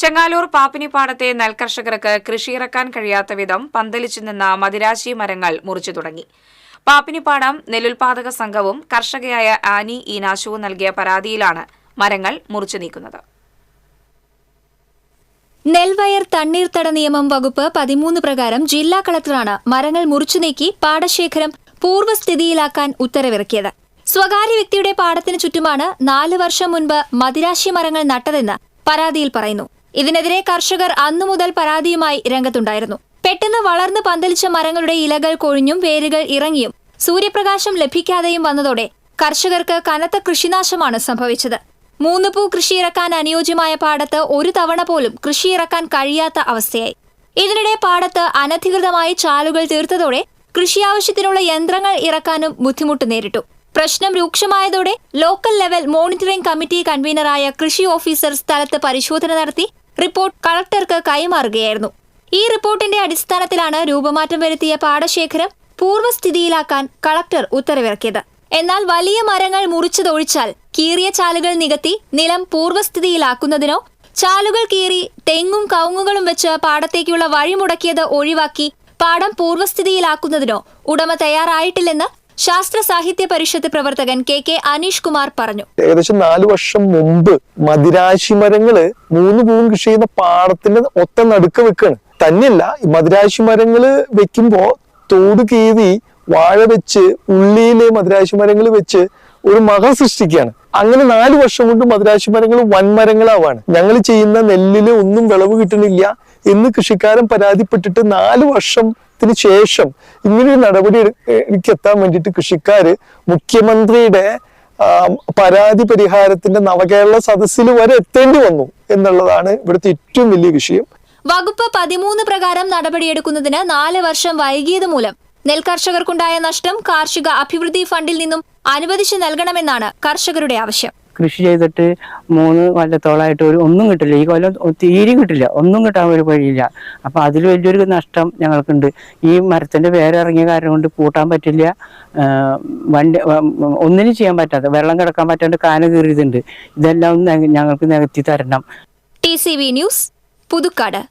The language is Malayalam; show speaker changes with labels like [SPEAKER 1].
[SPEAKER 1] ചെങ്ങാലൂർ പാപ്പിനിപ്പാടത്തെ നെൽകർഷകർക്ക് കൃഷിയിറക്കാൻ കഴിയാത്ത വിധം പന്തലിച്ചു നിന്ന മദിരാശി മരങ്ങൾ മുറിച്ചു തുടങ്ങി. പാപ്പിനിപ്പാടം നെല്ലുൽപാദക സംഘവും കർഷകയായ ആനി ഈനാശുവും നൽകിയ പരാതിയിലാണ് മരങ്ങൾ മുറിച്ചു നീക്കുന്നത്.
[SPEAKER 2] നെൽവയർ തണ്ണീർത്തട നിയമം വകുപ്പ് പതിമൂന്ന് പ്രകാരം ജില്ലാ കളക്ടറാണ് മരങ്ങൾ മുറിച്ചു നീക്കി പാടശേഖരം പൂർവസ്ഥിതിയിലാക്കാൻ ഉത്തരവിറക്കിയത്. സ്വകാര്യ വ്യക്തിയുടെ പാടത്തിന് ചുറ്റുമാണ് നാല് വർഷം മുൻപ് മദിരാശി മരങ്ങൾ നട്ടതെന്ന് പരാതിയിൽ പറയുന്നു. ഇതിനെതിരെ കർഷകർ അന്നു മുതൽ പരാതിയുമായി രംഗത്തുണ്ടായിരുന്നു. പെട്ടെന്ന് വളർന്ന് പന്തലിച്ച മരങ്ങളുടെ ഇലകൾ കൊഴിഞ്ഞും വേരുകൾ ഇറങ്ങിയും സൂര്യപ്രകാശം ലഭിക്കാതെയും വന്നതോടെ കർഷകർക്ക് കനത്ത കൃഷിനാശമാണ് സംഭവിച്ചത്. മൂന്ന് പൂ കൃഷിയിറക്കാൻ അനുയോജ്യമായ പാടത്ത് ഒരു തവണ പോലും കൃഷിയിറക്കാൻ കഴിയാത്ത അവസ്ഥയായി. ഇതിനിടെ പാടത്ത് അനധികൃതമായി ചാലുകൾ തീർത്തതോടെ കൃഷി ആവശ്യത്തിനുള്ള യന്ത്രങ്ങൾ ഇറക്കാനും ബുദ്ധിമുട്ട് നേരിട്ടു. പ്രശ്നം രൂക്ഷമായതോടെ ലോക്കൽ ലെവൽ മോണിറ്ററിംഗ് കമ്മിറ്റി കൺവീനറായ കൃഷി ഓഫീസർ സ്ഥലത്ത് പരിശോധന നടത്തി റിപ്പോർട്ട് കളക്ടർക്ക് കൈമാറുകയായിരുന്നു. ഈ റിപ്പോർട്ടിന്റെ അടിസ്ഥാനത്തിലാണ് രൂപമാറ്റം വരുത്തിയ പാടശേഖരം പൂർവസ്ഥിതിയിലാക്കാൻ കളക്ടർ ഉത്തരവിറക്കിയത്. എന്നാൽ വലിയ മരങ്ങൾ മുറിച്ചതൊഴിച്ചാൽ കീറിയ ചാലുകൾ നികത്തി നിലം പൂർവസ്ഥിതിയിലാക്കുന്നതിനോ ചാലുകൾ കീറി തെങ്ങും കവുങ്ങുകളും വെച്ച് പാടത്തേക്കുള്ള വഴി മുടക്കിയത് ഒഴിവാക്കി പാടം പൂർവസ്ഥിതിയിലാക്കുന്നതിനോ ഉടമ തയ്യാറായിട്ടില്ലെന്ന് ശാസ്ത്ര സാഹിത്യ പരിഷത്ത് പ്രവർത്തകൻ കെ കെ അനീഷ് കുമാർ പറഞ്ഞു.
[SPEAKER 3] ഏകദേശം നാലു വർഷം മുമ്പ് മദിരാശി മരങ്ങൾ മൂന്ന് പൂവും കൃഷി ചെയ്യുന്ന പാടത്തിന്റെ ഒത്ത നടുക്ക് വെക്കാണ്. തന്നെയല്ല മദിരാശി മരങ്ങൾ വെക്കുമ്പോ തോട് കീതി വാഴ വെച്ച് ഉള്ളിയിലെ മദിരാശി മരങ്ങൾ വെച്ച് ഒരു മകം സൃഷ്ടിക്കുകയാണ്. അങ്ങനെ നാല് വർഷം കൊണ്ട് മദിരാശി മരങ്ങൾ വൻമരങ്ങളാവാണ് ഞങ്ങൾ ചെയ്യുന്ന നെല്ലിൽ ഒന്നും വിളവ് കിട്ടണില്ല എന്ന് കൃഷിക്കാരൻ പരാതിപ്പെട്ടിട്ട് നാല് വർഷത്തിന് ശേഷം ഇങ്ങനൊരു നടപടി എത്താൻ വേണ്ടിയിട്ട് കൃഷിക്കാര് മുഖ്യമന്ത്രിയുടെ പരാതി പരിഹാരത്തിന്റെ നവകേരള സദസ്സിൽ വരെ എത്തേണ്ടി വന്നു എന്നുള്ളതാണ് ഇവിടുത്തെ ഏറ്റവും വലിയ വിഷയം.
[SPEAKER 2] വകുപ്പ് പതിമൂന്ന് പ്രകാരം നടപടിയെടുക്കുന്നതിന് നാല് വർഷം വൈകിയത് മൂലം നെൽകർഷകർക്കുണ്ടായ നഷ്ടം കാർഷിക അഭിവൃദ്ധി ഫണ്ടിൽ നിന്നും അനുവദിച്ചു നൽകണമെന്നാണ് കർഷകരുടെ ആവശ്യം.
[SPEAKER 4] കൃഷി ചെയ്തിട്ട് മൂന്ന് കൊല്ലത്തോളമായിട്ട് ഒരു ഒന്നും കിട്ടില്ല. ഈ കൊല്ലം തീരെയും കിട്ടില്ല. ഒന്നും കിട്ടാൻ ഒരു വഴിയില്ല. അപ്പൊ അതിൽ വലിയൊരു നഷ്ടം ഞങ്ങൾക്കുണ്ട്. ഈ മരത്തിന്റെ വേരിറങ്ങിയ കാരണം കൊണ്ട് പൂട്ടാൻ പറ്റില്ല. വണ്ടി ഒന്നിനും ചെയ്യാൻ പറ്റാത്ത വെള്ളം കിടക്കാൻ പറ്റാണ്ട് കാന കീറിയതുണ്ട്. ഇതെല്ലാം ഞങ്ങൾക്ക് നികത്തി തരണം.
[SPEAKER 2] T C V news Puthukkad.